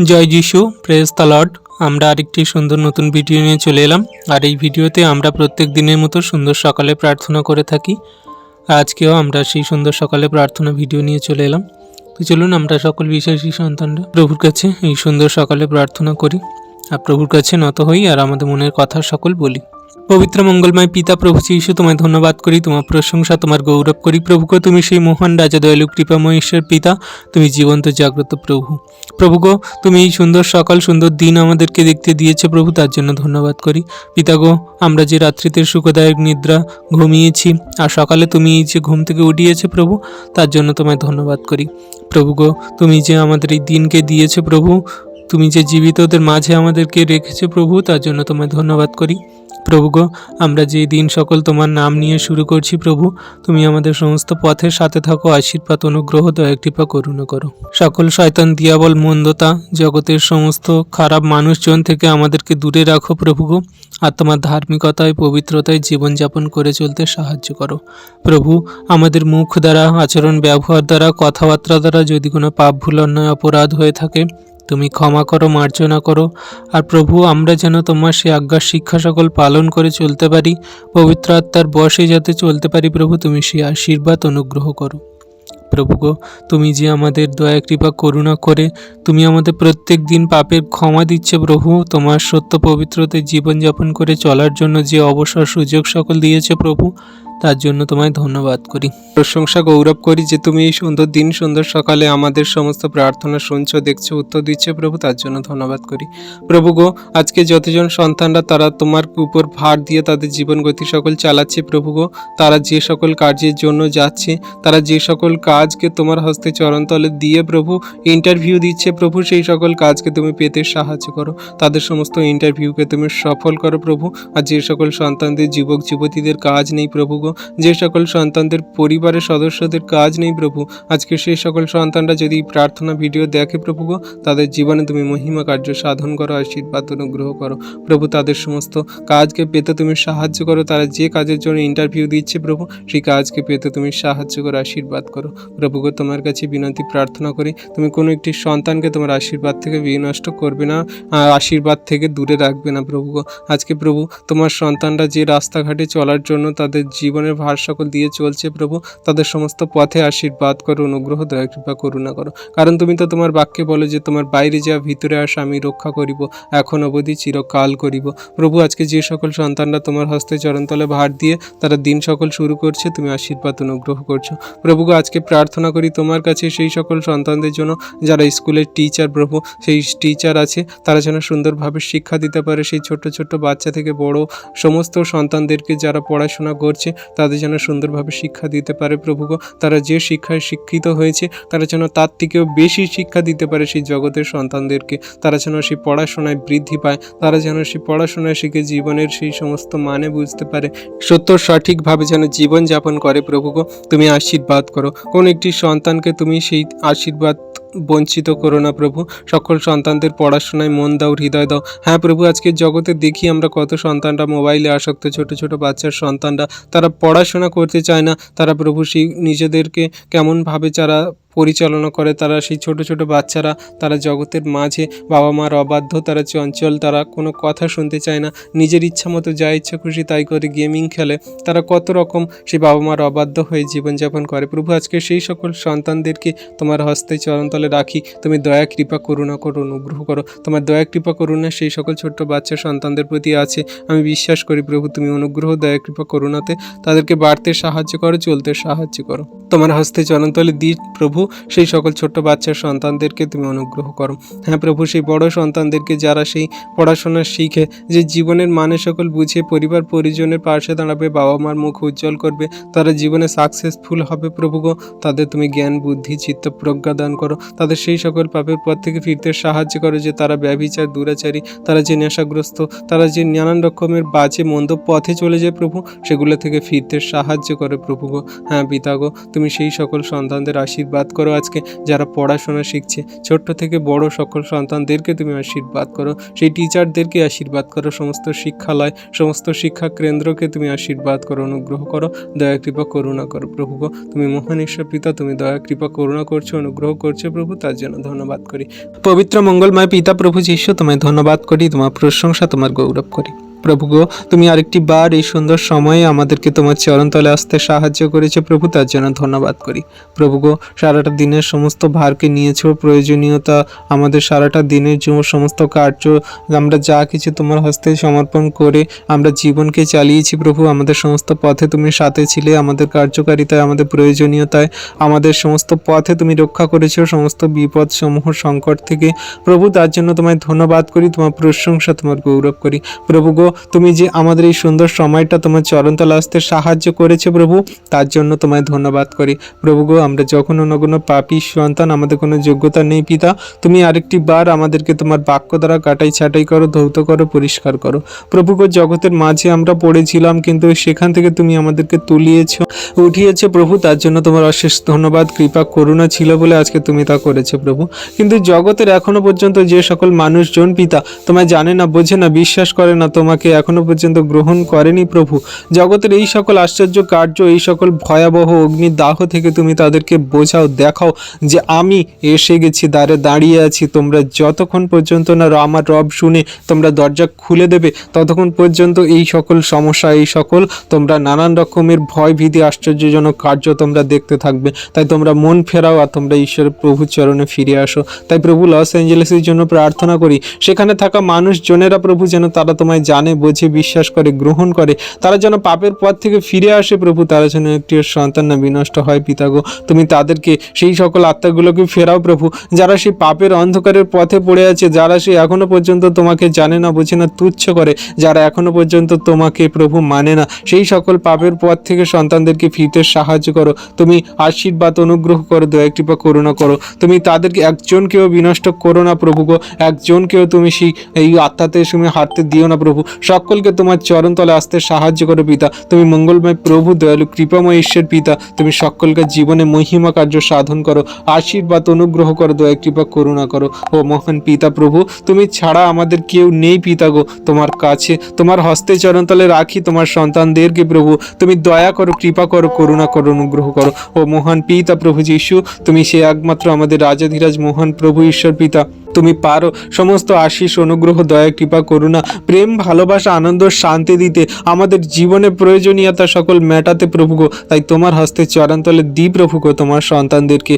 জয় যিশু প্রেস তালট আমরা আরেকটি সুন্দর নতুন ভিডিও নিয়ে চলে এলাম। আর এই ভিডিওতে আমরা প্রত্যেক দিনের মতো সুন্দর সকালে প্রার্থনা করে থাকি। আজকেও আমরা সেই সুন্দর সকালে প্রার্থনা ভিডিও নিয়ে চলে এলাম। তো চলুন আমরা সকল বিশ্বাসী সন্তানরা প্রভুর কাছে এই সুন্দর সকালে প্রার্থনা করি। প্রভুর কাছে নত হই আর আমাদের মনের কথা সকল বলি। পবিত্র মঙ্গলময় পিতা প্রভু যীশু, তোমায় ধন্যবাদ করি, তোমার প্রশংসা, তোমার গৌরব করি। প্রভুকে তুমি সেই মহান রাজা, দয়ালু কৃপাময় ঈশ্বর পিতা, তুমি জীবন্ত, জাগ্রত প্রভু। প্রভু গো তুমি এই সুন্দর সকাল, সুন্দর দিন আমাদেরকে দেখতে দিয়েছে প্রভু, তার জন্য ধন্যবাদ করি। পিতা গো আমরা যে রাত্রিতে সুখদায়ক নিদ্রা ঘুমিয়েছি, আর সকালে তুমি এই যে ঘুম থেকে উঠিয়েছে প্রভু, তার জন্য তোমায় ধন্যবাদ করি। প্রভু গো তুমি যে আমাদের এই দিনকে দিয়েছে প্রভু তুমি যে জীবিতদের মাঝে আমাদেরকে রেখেছো প্রভু, তার জন্য তোমায় ধন্যবাদ করি। প্রভু গো, আমরা যে দিন সকল তোমার নাম নিয়ে শুরু করছি প্রভু, তুমি আমাদের সমস্ত পথের সাথে থাকো, আশীর্বাদ, অনুগ্রহ, দয়া, কৃপা, করুণা করো। সকল শয়তান, দিয়াবল, মন্দতা, জগতের সমস্ত খারাপ মানুষজন থেকে আমাদেরকে দূরে রাখো প্রভু গো, আর তোমার ধার্মিকতায়, পবিত্রতায় জীবনযাপন করে চলতে সাহায্য করো। প্রভু, আমাদের মুখ দ্বারা, আচরণ, ব্যবহার দ্বারা, কথাবার্তা দ্বারা যদি কোনো পাপ, ভুল, অন্যায়, অপরাধ হয়ে থাকে তুমি ক্ষমা করো, মার্জনা করো। আর প্রভু, আমরা যেন তোমার সে আজ্ঞার শিক্ষা সকল পালন করে চলতে পারি, পবিত্র আত্মার বসে যাতে চলতে পারি প্রভু, তুমি সেই আশীর্বাদ অনুগ্রহ করো। প্রভু গো, তুমি যে আমাদের দয়া, কৃপা, করুণা করে তুমি আমাদের প্রত্যেক দিন পাপের ক্ষমা দিচ্ছে প্রভু, তোমার সত্য পবিত্রতে জীবনযাপন করে চলার জন্য যে অবসর সুযোগ সকল দিয়েছে প্রভু তার জন্য তোমায় ধন্যবাদ করি। প্রশংসা গৌরব করি যে তুমি এই সুন্দর দিন, সুন্দর সকালে আমাদের সমস্ত প্রার্থনা শুনছো, দেখছ, উত্তর দিচ্ছে, প্রভু, তার জন্য ধন্যবাদ করি। প্রভু গো, আজকে যতজন সন্তানরা তারা তোমার উপর ভার দিয়ে তাদের জীবন গতি সকল চালাচ্ছে, প্রভু গো, তারা যে সকল কার্যের জন্য যাচ্ছে, তারা যে সকল কাজকে তোমার হস্তে চরণতলে দিয়ে প্রভু ইন্টারভিউ দিচ্ছে, প্রভু সেই সকল কাজকে তুমি পেতে সাহায্য করো। তাদের সমস্ত ইন্টারভিউকে তুমি সফল করো, প্রভু। আর যে সকল সন্তানদের, যুবক, যুবতীদের কাজ নেই, প্রভু গো যে সকল সন্তানদের পরিবারের সদস্যদের কাজ নেই প্রভু, আজকে সেই সকল সন্তানরা যদি প্রার্থনা ভিডিও দেখে প্রভু তাদের জীবনে তুমি মহিমা কার্য সাধন করো, আশীর্বাদ অনুগ্রহ করো। প্রভু, তাদের সমস্ত কাজকে পেতে তুমি সাহায্য করো, তারা যে কাজের জন্য ইন্টারভিউ দিচ্ছে প্রভু, সেই কাজকে পেতে তুমি সাহায্য করো, আশীর্বাদ করো। প্রভু তোমার কাছে বিনতি, প্রার্থনা করি, তুমি কোনো একটি সন্তানকে তোমার আশীর্বাদ থেকে বিনষ্ট করবে না আশীর্বাদ থেকে দূরে রাখবে না প্রভু আজকে প্রভু, তোমার সন্তানরা যে রাস্তাঘাটে চলার জন্য তাদের জীবনের ভার সকল দিয়ে চলছে প্রভু। তাদের সমস্ত পথে আশীর্বাদ করো, অনুগ্রহ, দয়া, কৃপা, করুণা করো। কারণ তুমি তো তোমার বাক্যে বলো যে তোমার বাইরে যা, ভিতরে আসা, আমি রক্ষা করিব। এখন অবধি চিরকাল করিব। প্রভু, আজকে যে সকল সন্তানরা তোমার হস্তে চরণতলে ভার দিয়ে তারা দিন সকল শুরু করছে, তুমি আশীর্বাদ, অনুগ্রহ করছ। প্রভু, আজকে প্রার্থনা করি তোমার কাছে সেই সকল সন্তানদের জন্য, যারা স্কুলের টিচার প্রভু, সেই টিচার আছে, তারা যেন সুন্দরভাবে শিক্ষা দিতে পারে সেই ছোট ছোট বাচ্চা থেকে বড় সমস্ত সন্তানদেরকে যারা পড়াশোনা করছে তাদের যেন সুন্দরভাবে শিক্ষা দিতে পারে প্রভু তারা যে শিক্ষায় শিক্ষিত হয়েছে, তারা যেন তার থেকেও বেশি শিক্ষা দিতে পারে সেই জগতের সন্তানদেরকে। তারা যেন সেই পড়াশোনায় বৃদ্ধি পায়, তারা যেন সেই পড়াশোনায় শিখে জীবনের সেই সমস্ত মানে বুঝতে পারে। সত্য, সঠিকভাবে যেন জীবন যাপন করে প্রভু তুমি আশীর্বাদ করো। কোন একটি সন্তানকে তুমি সেই আশীর্বাদ বঞ্চিত করো না প্রভু। সকল সন্তানদের পড়াশোনায় মন দাও, হৃদয় দাও। হ্যাঁ প্রভু আজকের জগতে দেখি আমরা কত সন্তানরা মোবাইলে আসক্ত, ছোট ছোট বাচ্চার সন্তানরা। তারা পড়াশোনা করতে চায় না। তারা প্রভু সেই নিজেদেরকে কেমনভাবে যারা পরিচালনা করে, তারা সেই ছোট ছোট বাচ্চারা, তারা জগতের মাঝে বাবা মার অবাধ্য, তারা চঞ্চল তারা কোনো কথা শুনতে চায় না, নিজের ইচ্ছা মতো যা ইচ্ছা খুশি তাই করে গেমিং খেলে, তারা কত রকম সেই বাবা মার অবাধ্য হয়ে জীবনযাপন করে। প্রভু, আজকে সেই সকল সন্তানদেরকে তোমার হস্তে চরণতলে রাখি, তুমি দয়া, কৃপা, করুণা করো, অনুগ্রহ করো। তোমার দয়া, কৃপা, করুণা সেই সকল ছোট্ট বাচ্চা সন্তানদের প্রতি আছে। আমি বিশ্বাস করি প্রভু, তুমি অনুগ্রহ, দয়া, কৃপা, করুণাতে তাদেরকে বাড়তে সাহায্য করো, চলতে সাহায্য করো। তোমার হস্তে চরণতলে দি প্রভু সেই সকল ছোট্ট বাচ্চার সন্তানদেরকে তুমি অনুগ্রহ করো। হ্যাঁ প্রভু, সেই বড় সন্তানদেরকে যারা সেই পড়াশোনা শিখে, যে জীবনের মানে সকল বুঝে পরিবার পরিজনের পাশে দাঁড়াবে বাবা মার মুখ উজ্জ্বল করবে, তারা জীবনে সাকসেসফুল হবে প্রভু গো। তাদের তুমি জ্ঞান, বুদ্ধি, চিত্ত প্রজ্ঞা দান করো। তাদের সেই সকল পাপের পথ থেকে ফিরতে সাহায্য করো যে তারা ব্যভিচার, দুরাচারী, তারা যে নেশাগ্রস্ত, তারা যে নানান রকমের বাজে, মন্দ পথে চলে যায় প্রভু, সেগুলো থেকে ফিরতে সাহায্য করে প্রভু গো। হ্যাঁ পিতা গো, তুমি সেই সকল সন্তানদের আশীর্বাদ করো আজকে, যারা পড়াশোনা শিখছে, ছোট্ট থেকে বড় সকল সন্তানদেরকে তুমি আশীর্বাদ করো, সেই টিচারদেরকে আশীর্বাদ করো, সমস্ত শিক্ষালয়, সমস্ত শিক্ষা কেন্দ্রকে তুমি আশীর্বাদ করো, অনুগ্রহ করো, দয়া, কৃপা, করুণা করো, প্রভু গো, তুমি মহান ঈশ্বর পিতা, তুমি দয়া, কৃপা, করুণা করছ, অনুগ্রহ করছ প্রভু, তার জন্য ধন্যবাদ করি। পবিত্র মঙ্গলময় পিতা প্রভু যিশু, তোমায় ধন্যবাদ করি, তোমার প্রশংসা, তোমার গৌরব করি। প্রভু গো তুমি আরেকটি বার এই সুন্দর সময়ে আমাদেরকে তোমার চরণতলে আসতে সাহায্য করেছ প্রভু, তার জন্য ধন্যবাদ করি। প্রভু গো সারাটা দিনের সমস্ত ভারকে নিয়েছো, প্রয়োজনীয়তা, আমাদের সারাটা দিনের জন্য সমস্ত কার্য, আমরা যা কিছু তোমার হস্তে সমর্পণ করে আমরা জীবনকে চালিয়েছি প্রভু, আমাদের সমস্ত পথে তুমি সাথে ছিলে, আমাদের কার্যকারিতায়, আমাদের প্রয়োজনীয়তায়, আমাদের সমস্ত পথে তুমি রক্ষা করেছ, সমস্ত বিপদ সমূহ সংকট থেকে। প্রভু, তার জন্য তোমায় ধন্যবাদ করি, তোমার প্রশংসা, তোমার গৌরব করি। প্রভু গো তুমি যে আমাদের এই সুন্দর সময়টা তোমার চরণতলা আসতে সাহায্য করেছে প্রভু, তার জন্য তোমায় ধন্যবাদ করি। প্রভু গো, আমরা যখন অন্য কোনো পাপি সন্তান, আমাদের কোনো যোগ্যতা নেই পিতা, তুমি আরেকটি বার আমাদেরকে তোমার বাক্য দ্বারা কাটাই ছাটাই করো, ধৌত করো, পরিষ্কার করো। প্রভু গো, জগতের মাঝে আমরা পড়েছিলাম, কিন্তু সেখান থেকে তুমি আমাদেরকে তুলিয়েছ, উঠিয়েছে প্রভু, তার জন্য তোমার অশেষ ধন্যবাদ, কৃপা, করুণা ছিল বলে আজকে তুমি তা করেছ প্রভু। কিন্তু জগতের এখনও পর্যন্ত যে সকল মানুষজন পিতা, তোমায় জানে না, বোঝে না, বিশ্বাস করে না, তোমাকে এখনও পর্যন্ত গ্রহণ করেনি প্রভু। জগতের এই সকল আশ্চর্য কার্য, এই সকল ভয়াবহ অগ্নির দাহ থেকে তুমি তাদেরকে বোঝাও, দেখাও যে আমি এসে গেছি, দ্বারে দাঁড়িয়ে আছি। তোমরা যতক্ষণ পর্যন্ত না আমার রব শুনে তোমরা দরজা খুলে দেবে, ততক্ষণ পর্যন্ত এই সকল সমস্যা, এই সকল তোমরা নানান রকমের ভয় ভীতি আশ্চর্যজনক কার্য তোমরা দেখতে থাকবে। তাই তোমরা মন ফেরাও আর তোমরা ঈশ্বরের প্রভুর চরণে ফিরে আসো। তাই প্রভু লস অ্যাঞ্জেলেসের জন্য প্রার্থনা করি, সেখানে থাকা মানুষজনেরা প্রভু যেন তারা তোমায় জানে বোঝে, বিশ্বাস করে, গ্রহণ করে। তারা যেন পাপের পথ থেকে ফিরে আসে প্রভু, তারা যেন একটি সন্তান না বিনষ্ট হয়, পিতাগো। তুমি তাদেরকে, সেই সকল আত্মাগুলোকে ফেরাও প্রভু, যারা সেই পাপের অন্ধকারের পথে পড়ে আছে, যারা সে এখনও পর্যন্ত তোমাকে জানে না, বোঝে না, তুচ্ছ করে, যারা এখনও পর্যন্ত তোমাকে প্রভু মানে না। সেই সকল পাপের পথ থেকে সন্তানদেরকে ফিরতে সাহায্য করো। তুমি আশীর্বাদ, অনুগ্রহ করো, দয়া, কৃপা, করুণা করো। তুমি তাদেরকে একজনকেও বিনষ্ট করো না প্রভু গো, একজনকেও তুমি সেই, এই আত্মাতে তুমি হাঁটতে দিও না প্রভু। সকলকে তোমার চরণতলে আসতে সাহায্য করো পিতা। তুমি মঙ্গলময় প্রভু, দয়ালু, কৃপাময় ঈশ্বর পিতা। তুমি সকলকে জীবনে মহিমা কার্য সাধন করো, আশীর্বাদ অনুগ্রহ করো, দয়া, কৃপা, করুণা করো। ও মহান পিতা প্রভু, তুমি ছাড়া আমাদের কেউ নেই পিতা গো। তোমার কাছে, তোমার হস্তে চরণতলে রাখি তোমার সন্তানদেরকে প্রভু। তুমি দয়া করো, কৃপা করো, করুণা করো, অনুগ্রহ করো। ও মহান পিতা প্রভু যিশু, তুমি সে একমাত্র আমাদের রাজাধিরাজ মহান প্রভু ঈশ্বর পিতা। তুমি পারো। সমস্ত আশিস, অনুগ্রহ, দয়া, কৃপা, করুণা, প্রেম, ভালোবাসা, আনন্দ, শান্তি দিতে। আমাদের জীবনে প্রয়োজনীয়তা সকল মেটাতে প্রভু গো। তাই তোমার হস্তে চরণতলে দি প্রভু তোমার সন্তানদেরকে।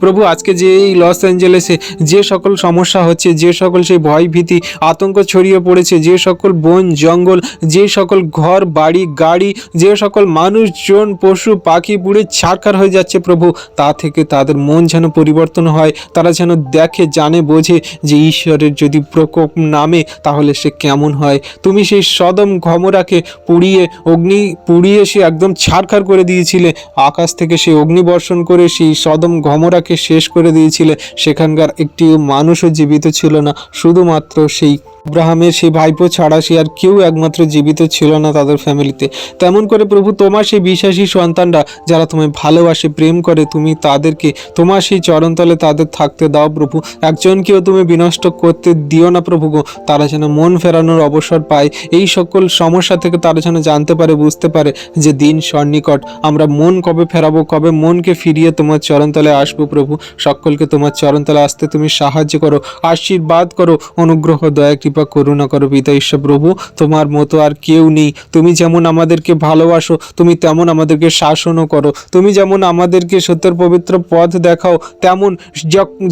প্রভু, আজকে যে এই লস অ্যাঞ্জেলেসে যে সকল সমস্যা হচ্ছে, যে সকল সেই ভয় ভীতি আতঙ্ক ছড়িয়ে পড়েছে, যে সকল বন, জঙ্গল, যে সকল ঘর, বাড়ি, গাড়ি, যে সকল মানুষজন, পশু, পাখি পুড়ে ছাড়খার হয়ে যাচ্ছে প্রভু, তা থেকে তাদের মন যেন পরিবর্তন হয়, তারা যেন দেখে, জানে, বোঝে। যে ঈশ্বরের যদি প্রকোপ নামে, তাহলে সে কেমন হয়? তুমি সেই সদম ঘমরাকে পুড়িয়ে, অগ্নি পুড়িয়ে সে একদম ছাড়খাড় করে দিয়েছিলে। আকাশ থেকে সে অগ্নি বর্ষণ করে সেই সদম ঘমরাকে শেষ করে দিয়েছিলে। সেখানকার একটি মানুষও জীবিত ছিল না। শুধুমাত্র সেই আব্রাহামের সেই ভাইপো ছাড়া সে আর কেউ একমাত্র জীবিত ছিল না তাদের ফ্যামিলিতে। তেমন করে প্রভু তোমার সেই বিশ্বাসী সন্তানরা যারা তোমায় ভালোবাসে, প্রেম করে, তুমি তাদেরকে, তোমার সেই চরণতলে তাদের থাকতে দাও প্রভু। একজনকেও তুমি বিনষ্ট করতে দিও না প্রভু গো। তারা যেন মন ফেরানোর অবসর পায়। এই সকল সমস্যা থেকে তারা যেন জানতে পারে, বুঝতে পারে যে দিন সন্নিকট। আমরা মন কবে ফেরাবো, কবে মনকে ফিরিয়ে তোমার চরণতলে আসব প্রভু। সকলকে তোমার চরণতলে আসতে তুমি সাহায্য করো, আশীর্বাদ করো, অনুগ্রহ, দয়া কৃপা করুণা করো পিতা ঈশ্বর প্রভু, তোমার মতো আর কেউ নেই। তুমি যেমন আমাদেরকে ভালোবাসো, তুমি তেমন আমাদেরকে শাসনও করো। তুমি যেমন আমাদেরকে সত্যের পবিত্র পথ দেখাও, তেমন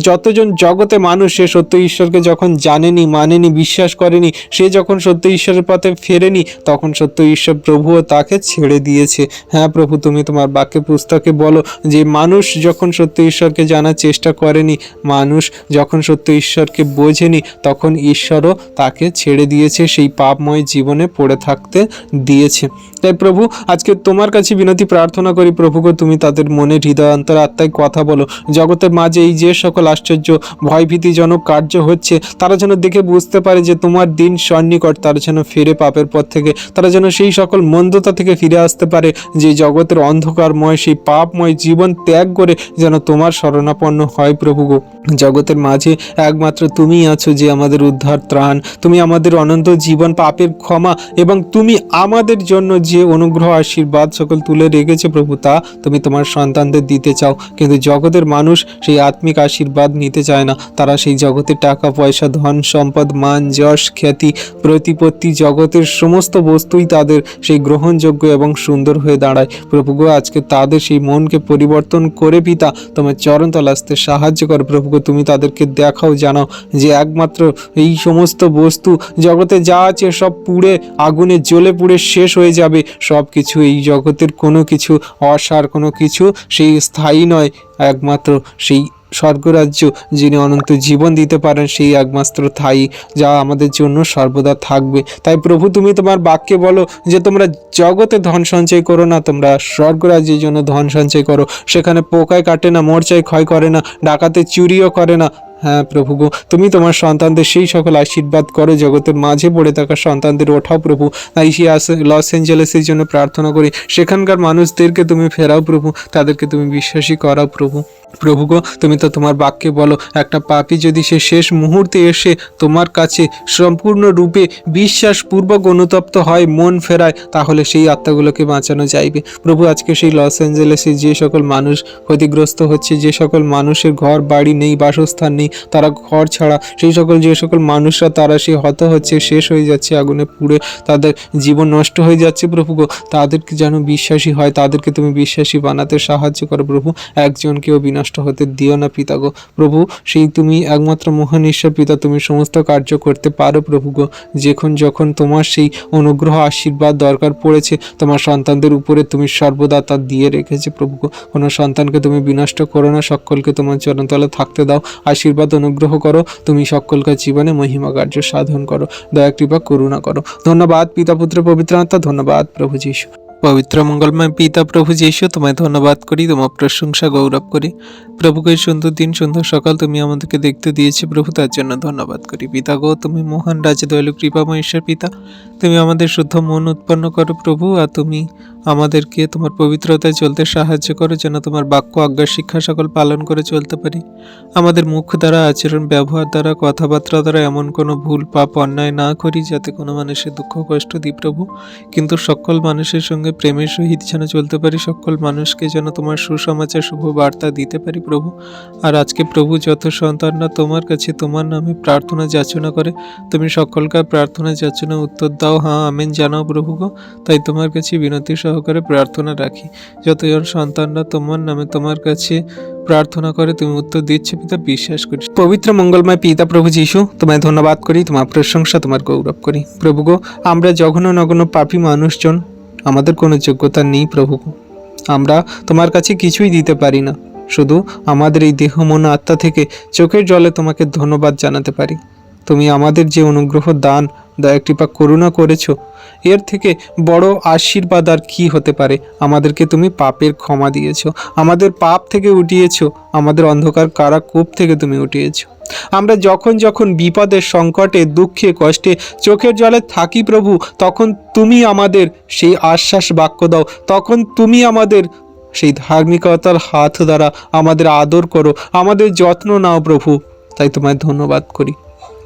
যতজন জগতে মানুষ, সে সত্য ঈশ্বরকে যখন জানেনি, মানেনি, বিশ্বাস করেনি, সে যখন সত্য ঈশ্বরের পথে ফেরেনি, তখন সত্য ঈশ্বর প্রভুও তাকে ছেড়ে দিয়েছে। হ্যাঁ প্রভু, তুমি তোমার বাক্যে, পুস্তকে বলো যে মানুষ যখন সত্য ঈশ্বরকে জানার চেষ্টা করেনি, মানুষ যখন সত্য ঈশ্বরকে বোঝেনি, তখন ঈশ্বরও তাকে ছেড়ে দিয়েছে, সেই পাপময় জীবনে পড়ে থাকতে দিয়েছে। তাই প্রভু, আজকে তোমার কাছে বিনতি প্রার্থনা করি প্রভুকে তুমি তাদের মনে হৃদয় অন্তর আত্মায় কথা বলো। জগতের মাঝে এই যে সকল আশ্চর্য, ভয়ভীতিজনক কার্য হচ্ছে, তারা যেন দেখে বুঝতে পারে যে তোমার দিন সন্নিকট, তারা যেন ফিরে পাপের পথ থেকে, তারা যেন সেই সকল মন্দতা থেকে ফিরে আসতে পারে, যে জগতের অন্ধকারময়, সেই পাপময় জীবন ত্যাগ করে যেন তোমার শরণাপন্ন হয় প্রভু গো। জগতের মাঝে একমাত্র তুমিই আছো যে আমাদের উদ্ধার ত্রাণ তুমি আমাদের অনন্ত জীবন, পাপের ক্ষমা এবং তুমি আমাদের জন্য যে অনুগ্রহ, আশীর্বাদ সকল তুলে রেখেছে প্রভু, তা তুমি তোমার সন্তানদের দিতে চাও। কিন্তু জগতের মানুষ সেই আত্মিক আশীর্বাদ নিতে চায় না। তারা সেই জগতের টাকা, পয়সা, ধন, সম্পদ, মান, যশ, খ্যাতি, প্রতিপত্তি, জগতের সমস্ত বস্তুই তাদের সেই গ্রহণযোগ্য এবং সুন্দর হয়ে দাঁড়ায়। প্রভু গো, আজকে তাদের সেই মনকে পরিবর্তন করে পিতা, তোমার চরণতল আসতে সাহায্য করো। প্রভু গো, তুমি তাদেরকে দেখাও, জানাও যে একমাত্র এই সমস্ত বস্তু। জগতে যা আছে সব পুড়ে, আগুনে জ্বলে পুড়ে শেষ হয়ে যাবে। সব কিছু এই জগতের কোনো কিছু অসার কোনো কিছু সেই স্থায়ী নয়। একমাত্র সেই স্বর্গরাজ্য যিনি অনন্ত জীবন দিতে পারেন, সেই একমাত্র থাই যা আমাদের জন্য সর্বদা থাকবে। তাই প্রভু, তুমি তোমার বাক্যে বলো যে তোমরা জগতে ধন সঞ্চয় করো না, তোমরা স্বর্গরাজ্যের জন্য ধন সঞ্চয় করো। সেখানে পোকায় কাটে না, মরচায় ক্ষয় করে না, ডাকাতে চুরিও করে না। হ্যাঁ প্রভু গো, তুমি তোমার সন্তানদের সেই সকল আশীর্বাদ করো, জগতের মাঝে পড়ে থাকা সন্তানদের ওঠাও প্রভু। তাই সে লস অ্যাঞ্জেলেসের জন্য প্রার্থনা করি, সেখানকার মানুষদেরকে তুমি ফেরাও প্রভু, তাদেরকে তুমি বিশ্বাসী করাও প্রভু। প্রভু গো, তুমি তো তোমার বাক্যে বলো, একটা পাপী যদি সে শেষ মুহূর্তে এসে তোমার কাছে সম্পূর্ণ রূপে বিশ্বাসপূর্বক অনুতপ্ত হয়, মন ফেরায়, তাহলে সেই আত্মাগুলোকে বাঁচানো যাইবে। প্রভু, আজকে সেই লস অ্যাঞ্জেলেসে যে সকল মানুষ ক্ষতিগ্রস্ত হচ্ছে, যে সকল মানুষের ঘর বাড়ি নেই, বাসস্থান নেই তারা ঘর ছাড়া। সেই সকল যে সকল মানুষরা, তারা সে হত হচ্ছে, শেষ হয়ে যাচ্ছে, আগুনে পুড়ে তাদের জীবন নষ্ট হয়ে যাচ্ছে প্রভু গো। তাদেরকে যেন বিশ্বাসী হয়, তাদেরকে তুমি বিশ্বাসী বানাতে সাহায্য করো প্রভু। একজনকেও বিনষ্ট হতে দিও না পিতা গো। প্রভু, সেই তুমি একমাত্র মহান ঈশ্বর পিতা, তুমি সমস্ত কার্য করতে পারো প্রভু গো। যখন যখন তোমার সেই অনুগ্রহ, আশীর্বাদ দরকার পড়েছে, তোমার সন্তানদের উপরে তুমি সর্বদা তা দিয়ে রেখেছে প্রভু গো। কোনো সন্তানকে তুমি বিনষ্ট করো না, সকলকে তোমার চরণতলে থাকতে দাও। আশীর্বাদ অনুগ্রহ করো। তুমি সকলকার জীবনে মহিমা কার্য সাধন করো। দয়া, কৃপা, করুণা করো। ধন্যবাদ পিতা, পুত্র, পবিত্র আত্মা। ধন্যবাদ প্রভু যীশু। পবিত্র, মঙ্গলময় পিতা, প্রভু যীশু, তোমায় ধন্যবাদ করি, তোমার প্রশংসা গৌরব করি। প্রভুকে সুন্দর দিন, সুন্দর সকাল তুমি আমাদেরকে দেখতে দিয়েছে। প্রভু, তার জন্য ধন্যবাদ করি। পিতা গো, তুমি মহান রাজা দয়ালু কৃপাময় ঈশ্বর পিতা। তুমি আমাদের শুদ্ধ মন উৎপন্ন করো প্রভু, আর তুমি আমাদেরকে তোমার পবিত্রতায় চলতে সাহায্য করো যেন তোমার বাক্য, আজ্ঞা, শিক্ষা সকল পালন করে চলতে পারি। আমাদের মুখ দ্বারা, আচরণ, ব্যবহার দ্বারা, কথাবার্তা দ্বারা এমন কোনো ভুল, পাপ, অন্যায় না করি যাতে কোনো মানুষের দুঃখ, কষ্ট দিই প্রভু। কিন্তু সকল মানুষের সঙ্গে প্রেমের সহিত যেন চলতে পারি, সকল মানুষকে যেন তোমার সুসমাচার, শুভ বার্তা দিতে পারি প্রভু। আর আজকে প্রভু যত সন্তানরা তোমার কাছে তোমার নামে প্রার্থনা যাচনা করে, তুমি সকলকার প্রার্থনা যাচনা উত্তর দাও। হ্যাঁ আমেন জানাও প্রভু গো তাই তোমার কাছে বিনতি সহকারে প্রার্থনা রাখি। যতজন সন্তানরা তোমার নামে তোমার কাছে প্রার্থনা করে, তুমি উত্তর দিচ্ছ, পিতা, বিশ্বাস করি। পবিত্র মঙ্গলময় পিতা প্রভু যীশু, তোমায় ধন্যবাদ করি, তোমার প্রশংসা, তোমার গৌরব করি। প্রভু গো আমরা জঘন্য নগণ্য পাপী মানুষজন, আমাদের কোনো যোগ্যতা নেই প্রভু গো। আমরা তোমার কাছে কিছুই দিতে পারি না, শুধু আমাদের এই দেহ, মন, আত্মা থেকে চোখের জলে তোমাকে ধন্যবাদ জানাতে পারি। তুমি আমাদের যে অনুগ্রহ, দান দয়া কৃপা করুণা করেছ। এর থেকে বড় আশীর্বাদ আর কি হতে পারে? আমাদেরকে তুমি পাপের ক্ষমা দিয়েছ। আমাদের পাপ থেকে উঠিয়েছো। আমাদের অন্ধকার কারাকূপ থেকে তুমি উঠিয়েছো? আমরা যখন যখন বিপদের সংকটে, দুঃখে, কষ্টে চোখের জলে থাকি প্রভু, তখন তুমি আমাদের সেই আশ্বাস বাক্য দাও। তখন তুমি আমাদের সেই ধার্মিকতার হাত দ্বারা আমাদের আদর করো। আমাদের যত্ন নাও প্রভু। তাই তোমায় ধন্যবাদ করি।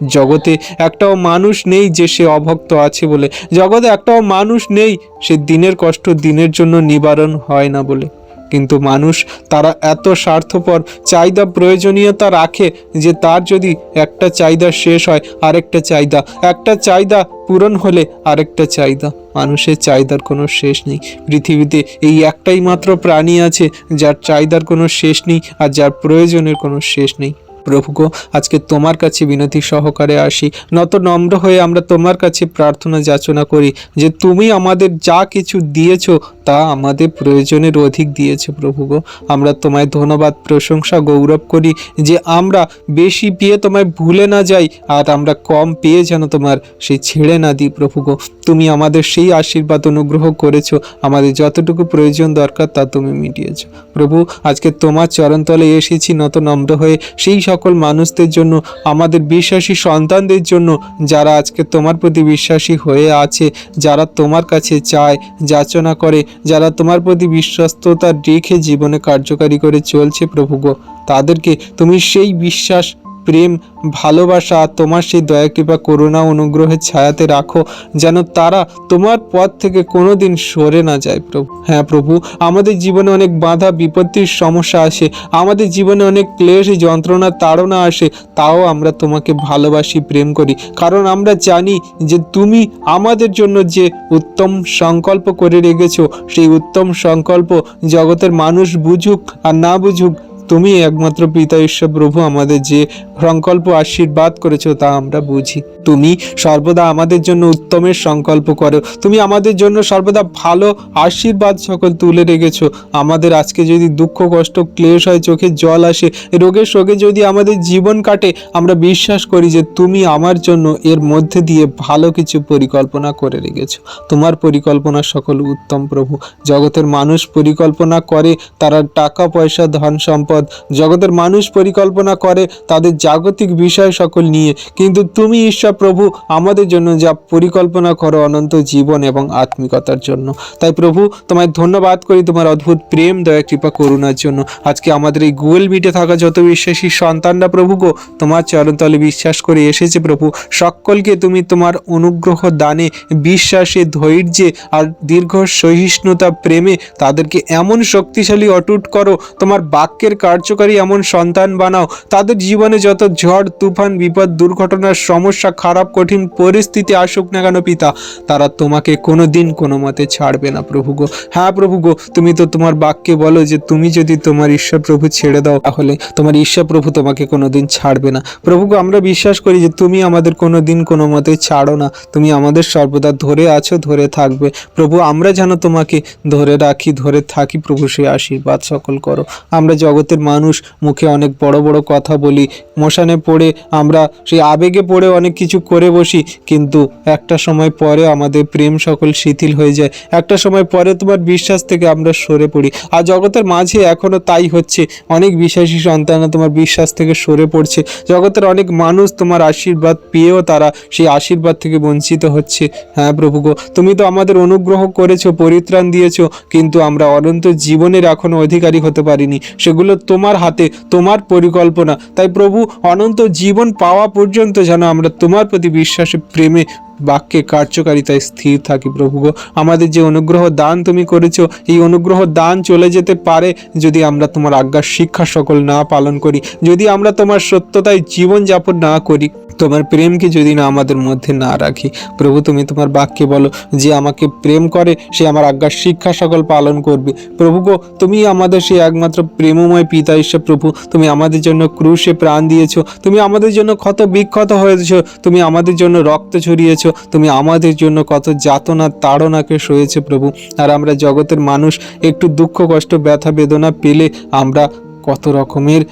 জগতে একটাও মানুষ নেই যে সে অভক্ত আছে বলে। জগতে একটাও মানুষ নেই, সে দিনের কষ্ট দিনের জন্য নিবারণ হয় না বলে। কিন্তু মানুষ তারা এত স্বার্থপর, চাহিদা প্রয়োজনীয়তা রাখে যে তার যদি একটা চাহিদা শেষ হয়, আরেকটা চাহিদা। একটা চাহিদা পূরণ হলে আরেকটা চাহিদা। মানুষের চাহিদার কোনো শেষ নেই। পৃথিবীতে এই একটাই মাত্র প্রাণী আছে, যার চাহিদার কোনো শেষ নেই আর যার প্রয়োজনের কোনো শেষ নেই। প্রভু আজকে তোমার কাছে বিনতি সহকারে আসি। নত নম্র হয়ে আমরা তোমার কাছে প্রার্থনা যাচনা করি যে তুমি আমাদের যা কিছু দিয়েছ তা আমাদের প্রয়োজনের অধিক দিয়েছে প্রভু গো। আমরা তোমায় ধন্যবাদ, প্রশংসা, গৌরব করি যে আমরা বেশি পেয়ে তোমায় ভুলে না যাই, আর আমরা কম পেয়ে যেন তোমার সেই ছেড়ে না দিই প্রভু গো। তুমি আমাদের সেই আশীর্বাদ অনুগ্রহ করেছ, আমাদের যতটুকু প্রয়োজন দরকার তা তুমি মিটিয়েছো। প্রভু, আজকে তোমার চরণতলে এসেছি নত নম্র হয়ে, সেই সকল মানুষদের জন্য, আমাদের বিশ্বাসী সন্তানদের জন্য, যারা আজকে তোমার প্রতি বিশ্বাসী হয়ে আছে, যারা তোমার কাছে চায়, যাচনা করে যারা তোমার প্রতি বিশ্বস্ততা রেখে জীবনে কার্যকারী করে চলছে প্রভুগ তাদেরকে তুমি সেই বিশ্বাস প্রেম, ভালোবাসা, তোমার সেই দয়া, কৃপা, করুণা, অনুগ্রহের ছায়াতে রাখো, যেন তারা তোমার পথ থেকে কোনো দিন সরে না যায়, প্রভু। হ্যাঁ প্রভু, আমাদের জীবনে অনেক বাধা, বিপত্তির সমস্যা আসে, আমাদের জীবনে অনেক ক্লেশ, যন্ত্রণা, তাড়না আসে, তাও আমরা তোমাকে ভালোবাসি, প্রেম করি। কারণ আমরা জানি যে তুমি আমাদের জন্য যে উত্তম সংকল্প করে রেখেছো, সেই উত্তম সংকল্প জগতের মানুষ বুঝুক আর না বুঝুক তুমি একমাত্র পিতা ঈশ্বর প্রভু আমাদের যে সংকল্প, আশীর্বাদ করেছ তা আমরা বুঝি। তুমি সর্বদা আমাদের জন্য উত্তমের সংকল্প করো। তুমি আমাদের জন্য সর্বদা ভালো আশীর্বাদ সকল তুলে রেখেছো। আমাদের আজকে যদি দুঃখ, কষ্ট, ক্লেশ হয়, চোখে জল আসে রোগে শোকে যদি আমাদের জীবন কাটে, আমরা বিশ্বাস করি যে তুমি আমার জন্য এর মধ্যে দিয়ে ভালো কিছু পরিকল্পনা করে রেখেছো। তোমার পরিকল্পনা সকল উত্তম প্রভু। জগতের মানুষ পরিকল্পনা করে, তারা টাকা, পয়সা ধন সম্পদ জগতের মানুষ পরিকল্পনা করে তাদের জাগতিক বিষয় সকল নিয়ে। কিন্তু তুমি ঈশ্বর প্রভু, আমাদের জন্য যা পরিকল্পনা করো অনন্ত জীবন এবং আত্মিকতার জন্য। তাই প্রভু, তোমায় ধন্যবাদ করি তোমার অদ্ভুত প্রেম, দয়া, কৃপা, করুণার জন্য। আজকে আমাদের এই গুগল মিটে থাকা যত বিশ্বাসী সন্তানরা প্রভু গো, তোমার চরণতলে বিশ্বাস করে এসেছে প্রভু। সকলকে তুমি তোমার অনুগ্রহ দানে, বিশ্বাসে, ধৈর্যে আর দীর্ঘ সহিষ্ণুতা প্রেমে তাদেরকে এমন শক্তিশালী অটুট করো, তোমার বাক্যের কার্যকারী এমন সন্তান বানাও। তাদের জীবনে যত ঝড়, তুফান, বিপদ, দুর্ঘটনার সমস্যা, খারাপ, কঠিন পরিস্থিতি আসুক না কেন পিতা, তারা তোমাকে কোনো দিন কোনো মতে ছাড়বে না প্রভু গো। হ্যাঁ প্রভু গো, তুমি তো তোমার বাক্যে বলো যে তুমি যদি তোমার ঈশ্বর প্রভু ছেড়ে দাও, তাহলে তোমার ঈশ্বর প্রভু তোমাকে কোনো দিন ছাড়বে না। প্রভু গো, আমরা বিশ্বাস করি যে তুমি আমাদের কোনো দিন কোনো মতে ছাড়ো না। তুমি আমাদের সর্বদা ধরে আছো, ধরে থাকবে। প্রভু, আমরা যেন তোমাকে ধরে রাখি, ধরে থাকি প্রভু, সে আশীর্বাদ সকল করো। আমরা জগতের মানুষ মুখে অনেক বড় বড় কথা বলি। মশানে পড়ে আমরা সেই আবেগে পড়ে অনেক কিছু করে বসি, কিন্তু একটা সময় পরে আমাদের প্রেম সকল শিথিল হয়ে যায়। একটা সময় পরে তোমার বিশ্বাস থেকে আমরা সরে পড়ি। আর জগতের মাঝে এখনও তাই হচ্ছে। অনেক বিশ্বাসী সন্তানরা তোমার বিশ্বাস থেকে সরে পড়ছে। জগতের অনেক মানুষ তোমার আশীর্বাদ পেয়েও তারা সেই আশীর্বাদ থেকে বঞ্চিত হচ্ছে। হ্যাঁ প্রভু গো, তুমি তো আমাদের অনুগ্রহ করেছ, পরিত্রাণ দিয়েছ, কিন্তু আমরা অনন্ত জীবনের এখনও অধিকারী হতে পারিনি। সেগুলো তোমার হাতে, তোমার পরিকল্পনা। তাই প্রভু, অনন্ত জীবন পাওয়া পর্যন্ত যেন আমরা তোমার প্রতি বিশ্বাসে, প্রেমে বাক্যে কার্যকারিতায় স্থির থাকি প্রভু গো। আমাদের যে অনুগ্রহ দান তুমি করেছ, এই অনুগ্রহ দান চলে যেতে পারে যদি আমরা তোমার আজ্ঞার শিক্ষা সকল না পালন করি। যদি আমরা তোমার সত্যতায় জীবনযাপন না করি তোমার প্রেমকে যদি না আমাদের মধ্যে না রাখি, প্রভু তুমি তোমার বাক্যে বলো, যে আমাকে প্রেম করে, সে আমার আজ্ঞার শিক্ষা সকল পালন করবে। প্রভু গো, তুমি আমাদের সেই একমাত্র প্রেমময় পিতা ঈশ্বর প্রভু, তুমি আমাদের জন্য ক্রুশে প্রাণ দিয়েছ, তুমি আমাদের জন্য ক্ষত বিক্ষত হয়েছো, তুমি আমাদের জন্য রক্ত ছড়িয়েছো, তুমি আমাদের জন্য কত যাতনা তাড়নাকে সয়েছে প্রভু। আর আমরা জগতের মানুষ, একটু দুঃখ, কষ্ট, ব্যথা, বেদনা পেলে আমরা কত রকমের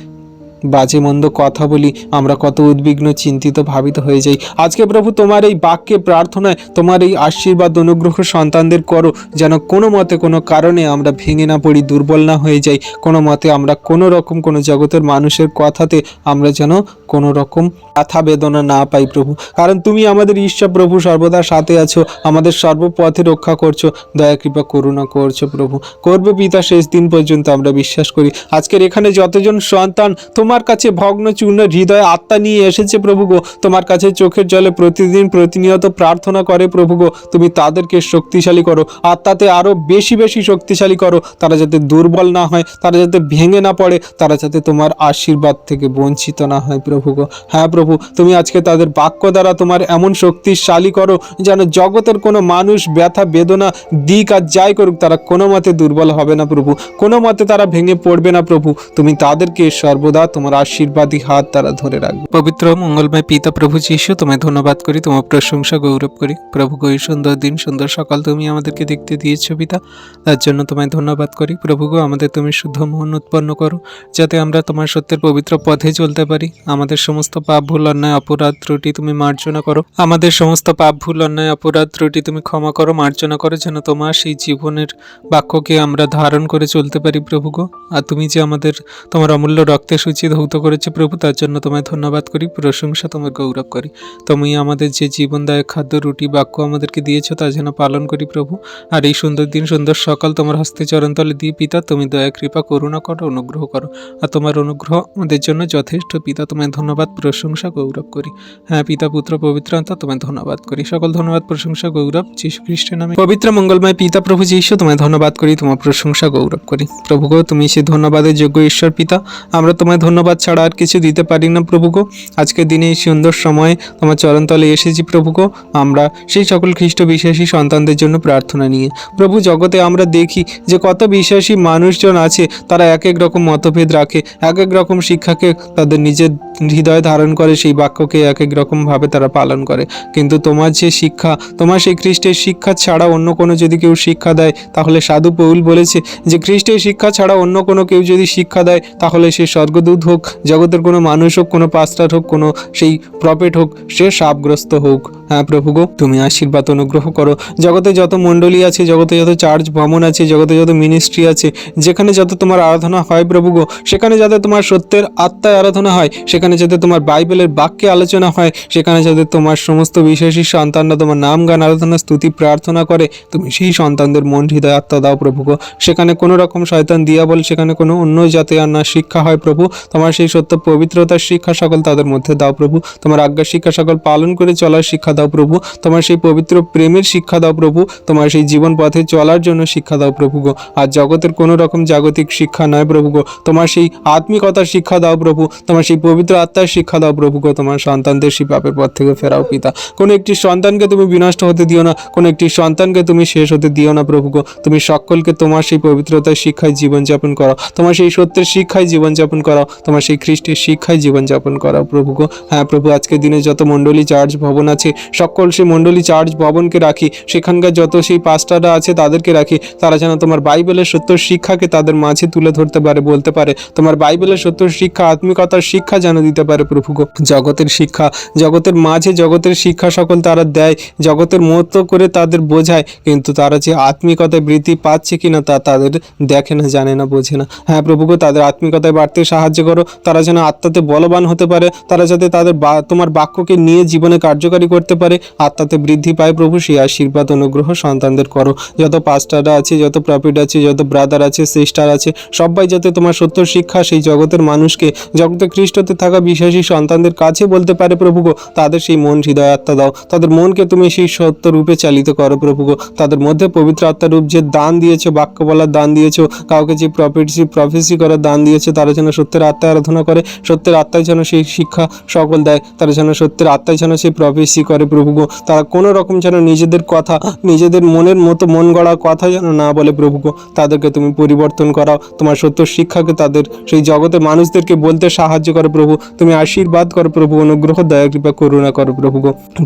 বাজে মন্দ কথা বলি, আমরা কত উদ্বিগ্ন, চিন্তিত, ভাবিত হয়ে যাই। আজকে প্রভু তোমার এই বাক্যে প্রার্থনায়, তোমার এই আশীর্বাদ, অনুগ্রহ সন্তানদের করো, যেন কোনো মতে কোনো কারণে আমরা ভেঙে না পড়ি, দুর্বল না হয়ে যাই। কোনো মতে আমরা কোনো রকম কোনো জগতের মানুষের কথাতে আমরা যেন কোনো রকম ব্যথা, বেদনা না পাই প্রভু। কারণ তুমি আমাদের ঈশ্বর প্রভু, সর্বদা সাথে আছো, আমাদের সর্বপথে রক্ষা করছ, দয়া, কৃপা, করুণা করছ প্রভু। করবে পিতা, শেষ দিন পর্যন্ত আমরা বিশ্বাস করি। আজকের এখানে যতজন সন্তান, তোমার কাছে ভগ্ন চূর্ণ হৃদয় আত্মা নিয়ে এসেছে প্রভু গো। তোমার কাছে চোখের জলে প্রতিদিন প্রতিনিয়ত প্রার্থনা করে প্রভু গো। তুমি তাদেরকে শক্তিশালী করো, আত্মাতে আরও বেশি বেশি শক্তিশালী করো। তারা যাতে দুর্বল না হয়, তারা যাতে ভেঙে না পড়ে, তারা যাতে তোমার আশীর্বাদ থেকে বঞ্চিত না হয় প্রভু গো। হ্যাঁ প্রভু, তুমি আজকে তাদের বাক্য দ্বারা তোমার এমন শক্তিশালী করো যেন জগতের কোনো মানুষ ব্যথা, বেদনা, দিক আর যাই করুক, তারা কোনো মতে দুর্বল হবে না প্রভু। কোনো মতে তারা ভেঙে পড়বে না প্রভু। তুমি তাদেরকে সর্বদা তোমার আশীর্বাদী হাত তারা ধরে রাখবে। পবিত্র মঙ্গলময় পিতা প্রভু যিশু, তোমায় ধন্যবাদ করি, তোমার প্রশংসা গৌরব করি। প্রভু গো সুন্দর দিন, সুন্দর সকাল তুমি আমাদেরকে দেখতে দিয়েছ পিতা। তার জন্য তোমায় ধন্যবাদ করি। প্রভু গো, আমাদের তুমি শুদ্ধ মন উৎপন্ন করো, যাতে আমরা তোমার সত্যের পবিত্র পথে চলতে পারি। আমাদের সমস্ত পাপ, ভুল, অন্যায়, অপরাধ ত্রুটি তুমি মার্জনা করো। আমাদের সমস্ত পাপ, ভুল, অন্যায়, অপরাধ ত্রুটি তুমি ক্ষমা করো, মার্জনা করো, যেন তোমার সেই জীবনের বাক্যকে আমরা ধারণ করে চলতে পারি প্রভু গো। আর তুমি যে আমাদের তোমার অমূল্য রক্তে সূচি ধৌত করেছে প্রভু, তার জন্য তোমায় ধন্যবাদ করি, প্রশংসা তোমার গৌরব করি। তুমি আমাদের যে জীবনদায়ক খাদ্য, রুটি, বাক্য আমাদেরকে দিয়েছ, তা যেন পালন করি প্রভু। আর এই সুন্দর দিন, সুন্দর সকাল, তোমার হস্তে চরণতলে দিয়ে পিতা, তুমি দয়া, কৃপা, করুণা করো, অনুগ্রহ করো। আর তোমার অনুগ্রহ আমাদের জন্য যথেষ্ট, পিতা, তোমায় ধন্যবাদ, প্রশংসা, গৌরব করি। হ্যাঁ পিতা, পুত্র, পবিত্র আত্মা, তোমায় ধন্যবাদ করি। সকল ধন্যবাদ, প্রশংসা, গৌরব যীশু খ্রিস্টের নামে। পবিত্র, মঙ্গলময় পিতা প্রভু যীশু, তোমায় ধন্যবাদ করি, তোমার প্রশংসা, গৌরব করি। প্রভু তুমি সে ধন্যবাদের যোগ্য ঈশ্বর পিতা। আমরা তোমায় ধন্যবাদ ছাড়া আর কিছু দিতে পারি না, প্রভুগো। আজকের দিনে এই সুন্দর সময়ে তোমার চরণতলে এসেছি, প্রভুগো। আমরা সেই সকল খ্রিস্ট বিশ্বাসী সন্তানদের জন্য প্রার্থনা নিয়ে। প্রভু জগতে আমরা দেখি যে কত বিশ্বাসী মানুষজন আছে, তারা এক এক রকম মতভেদ রাখে, এক এক রকম শিক্ষাকে তাদের নিজের হৃদয়ে ধারণ করে সেই বাক্যকে এক এক রকমভাবে তারা পালন করে। কিন্তু তোমার যে শিক্ষা, তোমার সেই খ্রিস্টের শিক্ষা ছাড়া অন্য কোনো যদি কেউ শিক্ষা দেয়, তাহলে সাধু পৌল বলেছে যে, খ্রিস্টের শিক্ষা ছাড়া অন্য কোনো কেউ যদি শিক্ষা দেয়, তাহলে সে স্বর্গদূত হোক, জগতের কোনো মানুষ হোক, কোনো পাস্টার হোক, কোনো সেই প্রফেট হোক, সে সাপগ্রস্ত হোক। হ্যাঁ প্রভু গো, তুমি আশীর্বাদ অনুগ্রহ করো। জগতে যত মণ্ডলী আছে, জগতে যত চার্চ ভ্রমণ আছে, জগতে যত মিনিস্ট্রি আছে, যেখানে যত তোমার আরাধনা হয় প্রভু গো, সেখানে যাতে তোমার সত্যের আত্মায় আরাধনা হয়, সেখানে যাতে তোমার বাইবেলের বাক্যে আলোচনা হয়, সেখানে যাতে তোমার সমস্ত বিশ্বাসী সন্তানরা তোমার নাম গান, আরাধনা, স্তুতি, প্রার্থনা করে, তুমি সেই সন্তানদের মন, হৃদয়, আত্মা দাও প্রভু গো। সেখানে কোনো রকম শয়তান দিয়া বল সেখানে কোনো অন্য জাতি আর না শিক্ষা হয় প্রভু। তোমার সেই সত্য পবিত্রতার শিক্ষা সকল তাদের মধ্যে দাও প্রভু। তোমার আজ্ঞা শিক্ষা সকল পালন করে চলার শিক্ষা দাও প্রভু। তোমার সেই পবিত্র প্রেমের শিক্ষা দাও প্রভু। তোমার সেই জীবন পথে চলার জন্য শিক্ষা দাও প্রভু গো। আর জগতের কোনো রকম জাগতিক শিক্ষা নয় প্রভু গো। তোমার সেই আত্মিকতার শিক্ষা দাও প্রভু। তোমার সেই পবিত্র আত্মার শিক্ষা দাও প্রভু গো, তোমার সন্তানদের সেই পাপের পথ থেকে ফেরাও পিতা। কোনো একটি সন্তানকে তুমি বিনষ্ট হতে দিও না, কোনো একটি সন্তানকে তুমি শেষ হতে দিও না প্রভু গো। তুমি সকলকে তোমার সেই পবিত্রতার শিক্ষায় জীবনযাপন করো তোমার সেই সত্যের শিক্ষায় জীবনযাপন করো তোমার সেই খ্রিস্টের শিক্ষায় জীবনযাপন করো প্রভু গো। হ্যাঁ প্রভু, আজকের দিনে যত মণ্ডলী চার্চ ভবন আছে, সকল সেই মণ্ডলী চার্চ ভবনকে রাখি, সেখানকার যত সেই পাস্টাররা আছে তাদেরকে রাখি, তারা যেন তোমার বাইবেলের সত্য শিক্ষাকে তাদের মাঝে তুলে ধরতে পারে, বলতে পারে, তোমার বাইবেলের সত্য শিক্ষা, আত্মিকতার শিক্ষা যেন দিতে পারে প্রভু জগতের শিক্ষা, জগতের মাঝে জগতের শিক্ষা সকল তারা দেয়, জগতের মতো করে তাদের বোঝায়, কিন্তু তারা যে আত্মিকতায় বৃদ্ধি পাচ্ছে কিনা তা তাদের দেখে না, জানে না, বোঝে না। হ্যাঁ প্রভু গো, তাদের আত্মিকতায় বাড়তে সাহায্য করো। তারা যেন আত্মাতে বলবান হতে পারে, তারা যাতে তাদের তোমার বাক্যকে নিয়ে জীবনে কার্যকারী করতে পারে। আত্মাতে বৃদ্ধি পায় প্রভু, সেই আশীর্বাদ, অনুগ্রহ সন্তানদের করো। যত পাস্টাররা আছে, যত প্রফিট আছে, যত ব্রাদার আছে সিস্টার আছে, সবাই যাতে তোমার সত্য শিক্ষা সেই জগতের মানুষকে, জগতে খ্রিস্টতে থাকা বিশ্বাসী সন্তানদের কাছে বলতে পারে, প্রভু গো, তাদের সেই মন হৃদয় আত্মা দাও। তাদের মনকে তুমি সেই সত্য রূপে চালিত করো, প্রভু গো। তাদের মধ্যে পবিত্র আত্মার রূপ যে দান দিয়েছ, বাক্য বলার দান দিয়েছ, কাউকে যে প্রফেসি প্রফেসি করার দান দিয়েছ, তারা যেন সত্যের আত্মায় আরাধনা করে, সত্যের আত্মায় যেন সেই শিক্ষা সকল দেয়, তারা যেন সত্যের আত্মায় যেন সেই প্রফেসি করে, প্রভু গো। তারা কোনো রকম যেন নিজেদের কথা, নিজেদের মনের মতো মন গড়া কথা যেন না বলে, প্রভু গো। তাদেরকে তুমি পরিবর্তন করাও। তোমার সত্য শিক্ষাকে তাদের, সেই জগতের মানুষদেরকে বলতে সাহায্য করো, প্রভু। তুমি আশীর্বাদ করো প্রভু, অনুগ্রহ, দয়া, কৃপা, করুণা করো প্রভু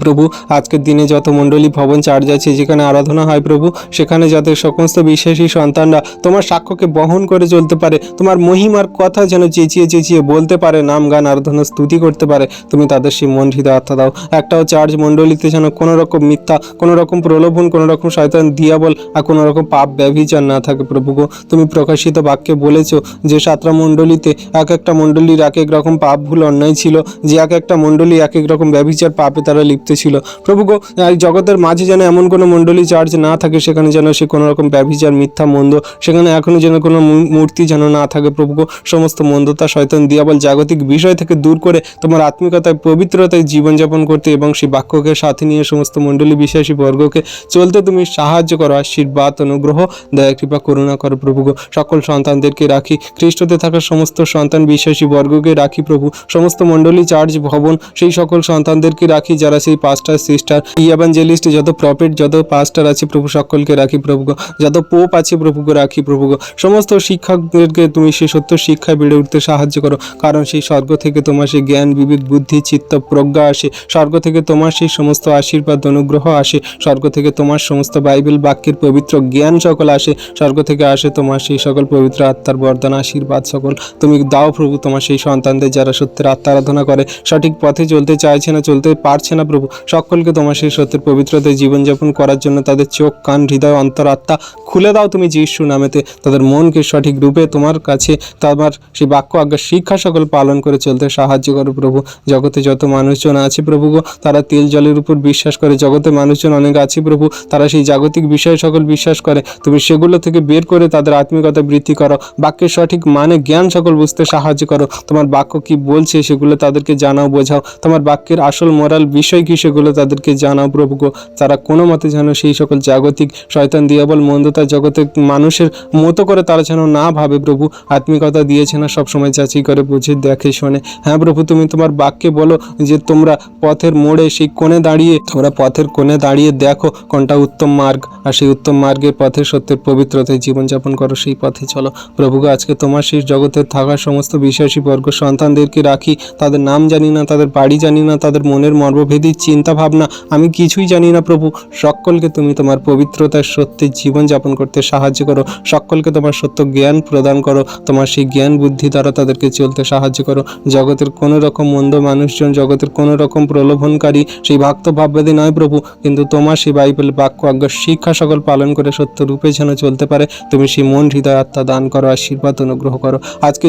প্রভু, আজকের দিনে যত মণ্ডলী ভবন চার্জ আছে, যেখানে আরাধনা হয় প্রভু, সেখানে যাতে সমস্ত বিশ্বাসী সন্তানরা তোমার সাক্ষ্যকে বহন করে চলতে পারে, তোমার মহিমার কথা যেন চেঁচিয়ে চেঁচিয়ে বলতে পারে, নাম, গান, আরাধনা, স্তুতি করতে পারে, তুমি তাদের সেই মন হৃদয় আত্মা দাও। একটাও চার্জ মণ্ডলীতে যেন কোনো রকম মিথ্যা কোনো রকম প্রলোভন কোনো রকম শয়তান, দিয়াবল আর কোনো রকম পাপ, ব্যভিচার না থাকে প্রভু গো। তুমি প্রকাশিত বাক্যে বলেছ যে সাতটা মণ্ডলীতে এক একটা মণ্ডলীর এক এক রকম পাপ ভুল অন্যায় ছিল, যে এক একটা মণ্ডলী এক এক রকম ব্যভিচার পাপে তারা লিপ্ত ছিল। প্রভু গো এই জগতের মাঝে যেন এমন কোনো মণ্ডলী চার্জ না থাকে, সেখানে যেন সে কোনো রকম ব্যভিচার, মিথ্যা, মন্দ, সেখানে এখনও যেন কোনো মূর্তি যেন না থাকে। প্রভু গো, সমস্ত মন্দতা, শয়তান, দিয়াবল জাগতিক বিষয় থেকে দূর করে তোমার আত্মিকতায়, পবিত্রতায় জীবনযাপন করতে এবং সেই বাক্যকে সাথে নিয়ে সমস্ত মণ্ডলী বিশ্বাসী বর্গকে চলতে তুমি সাহায্য করো। আশীর্বাদ, অনুগ্রহ, দয়া, কৃপা, করুণা করো প্রভু গো। সকল সন্তানদেরকে রাখি। খ্রিস্টতে থাকা সমস্ত সন্তান বিশ্বাসী বর্গকে রাখি প্রভু। সমস্ত মণ্ডলী, চার্চ, ভবন, সেই সকল সন্তানদেরকে রাখি, যারা সেই পাস্টার সিস্টার ইয়াবাঞ্জেলিস্ট যত প্রফেট যত পাস্টার আছে প্রভু সকলকে রাখি প্রভু গো যত পোপ আছে প্রভুকে রাখি প্রভুগ। সমস্ত শিক্ষকদেরকে তুমি সেই সত্য শিক্ষায় বেড়ে উঠতে সাহায্য করো, কারণ সেই স্বর্গ থেকে তোমার সেই জ্ঞান, বিবেক, বুদ্ধি, চিত্ত, প্রজ্ঞা আসে। স্বর্গ থেকে তোমার সেই সমস্ত আশীর্বাদ, অনুগ্রহ আসে। স্বর্গ থেকে তোমার সমস্ত বাইবেল বাক্যের পবিত্র জ্ঞান সকল আসে। স্বর্গ থেকে আসে তোমার সেই সকল পবিত্র আত্মার বরদান আশীর্বাদ সকল। তুমি দাও প্রভু তোমার সেই সন্তানদের, যারা সত্যের আত্মা আরাধনা করে। সঠিক পথে চলতে চাইছে না, চলতে পারছে না প্রভু। সকলকে তোমার সেই সত্যের পবিত্রতায় জীবনযাপন করার জন্য তাদের চোখ, কান, হৃদয়, অন্তর, আত্মা খুলে দাও তুমি যিশু নামেতে। তাদের মনকে সঠিক রূপে তোমার কাছে, তোমার সেই বাক্য আজ্ঞা শিক্ষা সকল পালন করে চলতে সাহায্য করো প্রভু। জগতে যত মানুষজন আছে প্রভু তারা তেল জলের উপর বিশ্বাস করে। জগতে মানুষজন অনেক আছে প্রভু, তারা সেই জাগতিক বিষয় সকল বিশ্বাস করে। তুমি সেগুলো থেকে বের করে তাদের আত্মিকতা বৃদ্ধি করো। বাক্যের সঠিক মানে জ্ঞান সকল বুঝতে সাহায্য করো। তোমার বাক্য কি বলছে সেগুলো তাদেরকে জানাও বোঝাও। তোমার বাক্যের আসল মোরাল বিষয় কি সেগুলো তাদেরকে জানাও প্রভু গো। তারা কোনো মতে যেন সেই সকল জাগতিক শয়তান দিয়াবল মন্দতা জগতে মানুষের মতো করে তারা যেন না ভাবে প্রভু। আত্মিকতা দিয়েছে না সবসময় যাচাই করে বুঝে দেখে শোনে। হ্যাঁ প্রভু তুমি তোমার বাক্যে বলো যে তোমরা পথের মোড়ে সেই কোণে দাঁড়িয়ে তোমরা পথের কোণে দাঁড়িয়ে দেখো কোনটা উত্তম মার্গ। আর সেই উত্তম মার্গের পথে সত্যের পবিত্রতায় জীবনযাপন করো সেই পথে চলো। প্রভু গো, আজকে তোমার সেই জগতে থাকা সমস্ত বিশ্বাসী বর্গ সন্তানদেরকে রাখি। তাদের নাম জানি না, তাদের বাড়ি জানি না, তাদের মনের মর্মভেদী চিন্তা ভাবনা আমি কিছুই জানি না প্রভু। সকলকে তুমি তোমার পবিত্রতার সত্যে জীবনযাপন করতে সাহায্য করো। সকলকে তোমার সত্য জ্ঞান প্রদান করো। তোমার সেই জ্ঞান বুদ্ধি দ্বারা তাদেরকে চলতে সাহায্য করো। জগতের কোনো রকম মন্দ মানুষজন, জগতের কোনো রকম প্রলোভনকারী, সেই ভাববাদী নয় প্রভু। কিন্তু তোমার সেই বাইবেল বাক্য, আজ্ঞা, শিক্ষা সকল পালন করে সত্য রূপে যেন চলতে পারে। তুমি সেই মন হৃদয় আত্মা দান করো, আশীর্বাদ অনুগ্রহ করো। আজকে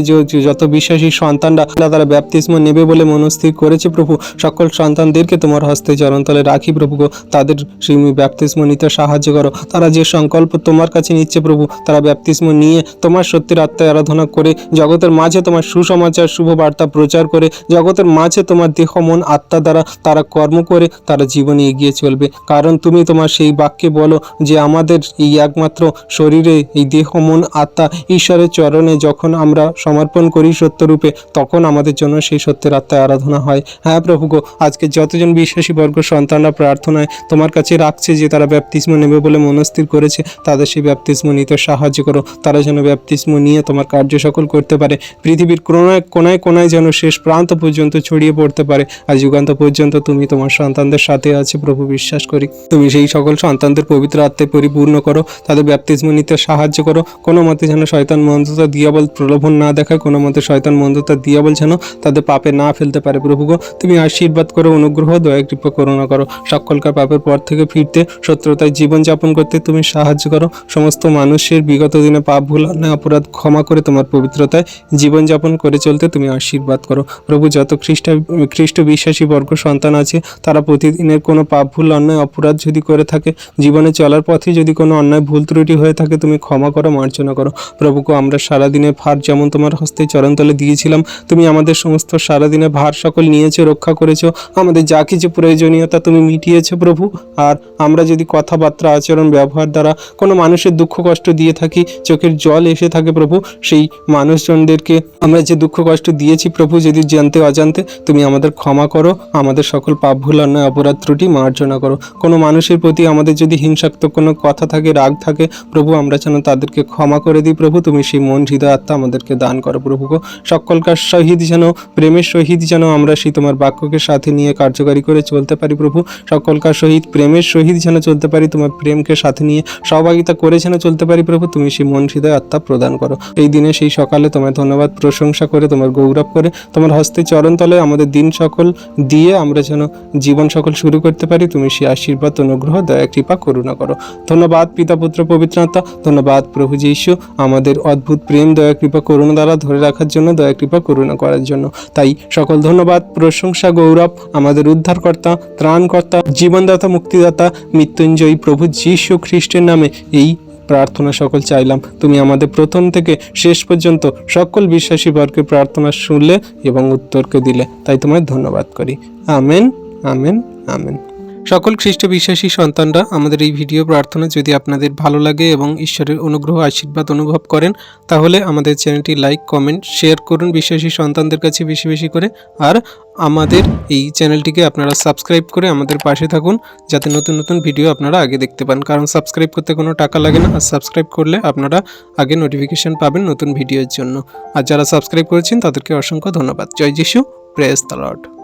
যত বিশ্বাসী সন্তানরা, তারা ব্যাপতিস্ম নেবে বলে মনস্থির করেছে প্রভু। সকল সন্তানদেরকে তোমার হস্তে চরণতলে রাখি প্রভু গো। তাদের সেই ব্যাপতিস্ম নিতে সাহায্য করো। তারা যে সংকল্প তোমার কাছে নিচ্ছে প্রভু, তারা ব্যাপতিস্ম নিয়ে তোমার সত্যের আত্মায় আরাধনা করে, জগতের মাঝে তোমার সুসমাচার শুভ বার্তা প্রচার করে, জগতের মাঝে তোমার দেহ, মন, আত্মা দ্বারা তারা কর্ম করে, তারা জীবনে এগিয়ে চলবে। কারণ তুমি তোমার সেই বাক্যে বলো যে আমাদের এই একমাত্র শরীরে এই দেহ, মন, আত্মা ঈশ্বরের চরণে যখন আমরা সমর্পণ করি সত্যরূপে, তখন আমাদের জন্য সেই সত্যের আত্মায় আরাধনা হয়। হ্যাঁ প্রভু গো, আজকে যতজন বিশ্বাসী বর্গ সন্তানরা প্রার্থনায় তোমার কাছে রাখছে যে তারা ব্যাপতিস্ম নেবে বলে মনস্থির করেছে, তাদের সেই ব্যাপতিস্ম নিতে সাহায্য করো। তারা যেন ব্যাপতিস্ম নিয়ে তোমার কার্য সকল করতে পারে। পৃথিবীর কোনায় কোনায় কোনায় যেন শেষ প্রান্ত পর্যন্ত ছড়িয়ে পড়তে পারে। আর যুগান্ত পর্যন্ত তুমি তোমার সন্তানদের সাথে আছে প্রভু, বিশ্বাস করি। তুমি সেই সকল সন্তানদের পবিত্র আত্মায় পরিপূর্ণ করো। তাদের ব্যাপতিস্ম নিতে সাহায্য করো। কোনো মতে যেন শয়তান মন্দতা দিয়াবল প্রলোভন না দেখায় কোনো মতে শয়তান মন্দতা দিয়াবল যেন তাদের পাপে না ফেলতে পারে প্রভু তুমি আশীর্বাদ করো, অনুগ্রহ, দয়া, কৃপা, করুণা করো। সকলকার পাপের পর থেকে ফিরতে, শত্রুতায় জীবনযাপন করতে তুমি সাহায্য করো। সমস্ত মানুষের বিগত দিনে পাপ ভুল অপরাধ ক্ষমা করে তোমার পবিত্রতায় জীবনযাপন করে চলতে তুমি আশীর্বাদ করো। প্রভু, যত খ্রিস্ট খ্রিস্ট বিশ্বাসী বর্গ সন্তান আছে, তারা প্রতিদিনের কোনো পাপ ভুল, অন্যায়, অপরাধ যদি করে থাকে, জীবনে চলার পথে যদি কোনো অন্যায়, ভুল ত্রুটি হয়ে থাকে, তুমি ক্ষমা করো, মার্জনা করো। প্রভুকে আমরা সারাদিনের ফার যেমন তোমার হস্তে চরণতলে দিয়েছিলাম, তুমি আমাদের সমস্ত সারাদিনের ভার সকল নিয়েছো, রক্ষা করেছ, আমাদের যা কিছু প্রয়োজনীয়তা তুমি মিটিয়েছো প্রভু। আর আমরা যদি কথাবার্তা, আচরণ, ব্যবহার দ্বারা কোনো মানুষের দুঃখ, কষ্ট দিয়ে থাকি, চোখের জল এসে থাকে প্রভু, সেই মানুষজনদেরকে আমরা যে দুঃখ, কষ্ট দিয়েছি প্রভু, যদি জানতে, অজান্তে, তুমি আমাদের ক্ষমা করো, আমাদের সকল পাপ ভুল, অন্যায়, অপরাধ ত্রুটি মার্জনা করো। কোনো মানুষের প্রতি আমাদের যদি হিংসাত্মক কোনো কথা থাকে, রাগ থাকে, প্রভু, আমরা যেন তাদেরকে ক্ষমা করে দিই প্রভু, তুমি সেই মন, হৃদয়, আত্মা আমাদেরকে দান করো প্রভু সকলকার সহিত যেন প্রেমের সহিত যেন আমরা সেই তোমার বাক্যকে সাথে নিয়ে কার্যকারী করে চলতে পারি, প্রভু। সকলকার সহিত প্রেমের সহিত যেন চলতে পারি, তোমার প্রেমকে সাথে নিয়ে সহভাগিতা করে যেন চলতে পারি, প্রভু। তুমি সেই মন হৃদয় আত্মা প্রদান করো। এই দিনে সেই সকালে তোমার ধন্যবাদ, প্রশংসা করে, তোমার গৌরব করে, তোমার হস্তে চরণ চরণতলে আমাদের দিন সকল দিয়ে আমরা যেন জীবন সকল শুরু করতে পারি। তুমি সেই আশীর্বাদ, অনুগ্রহ, দয়া, কৃপা, করুণা করো। ধন্যবাদ, পিতা, পুত্র, পবিত্র আত্মা। ধন্যবাদ, প্রভু যীশু। আমাদের অদ্ভুত প্রেম, দয়া, কৃপা, করুণা দ্বারা ধরে রাখার জন্য দয়া, কৃপা, করুণা করার জন্য। তাই সকল ধন্যবাদ, প্রশংসা, গৌরব আমাদের উদ্ধারকর্তা, ত্রাণকর্তা, জীবনদাতা, মুক্তিদাতা, মৃত্যুঞ্জয়ী প্রভু যীশু খ্রিস্টের নামে এই প্রার্থনা সকল চাইলাম। তুমি আমাদের প্রথম থেকে শেষ পর্যন্ত সকল বিশ্বাসী বর্গের প্রার্থনা শুনলে এবং উত্তরকে দিলে। তাই তোমায় ধন্যবাদ করি। Amen amen amen. সকল খ্রিস্ট বিশ্বাসী সন্তানরা আমাদের এই ভিডিও প্রার্থনা যদি আপনাদের ভালো লাগে এবং ঈশ্বরের অনুগ্রহ আশীর্বাদ অনুভব করেন, তাহলে আমাদের চ্যানেলটি লাইক, কমেন্ট, শেয়ার করুন বিশ্বাসী সন্তানদের কাছে বেশি বেশি করে। আর আমাদের এই চ্যানেলটিকে আপনারা সাবস্ক্রাইব করে আমাদের পাশে থাকুন, যাতে নতুন নতুন ভিডিও আপনারা আগে দেখতে পান। কারণ সাবস্ক্রাইব করতে কোনো টাকা লাগে না, আর সাবস্ক্রাইব করলে আপনারা আগে নোটিফিকেশন পাবেন নতুন ভিডিওর জন্য। আর যারা সাবস্ক্রাইব করেছেন, তাদেরকে অসংখ্য ধন্যবাদ। জয় যিশু, প্রেস দ্য লর্ড।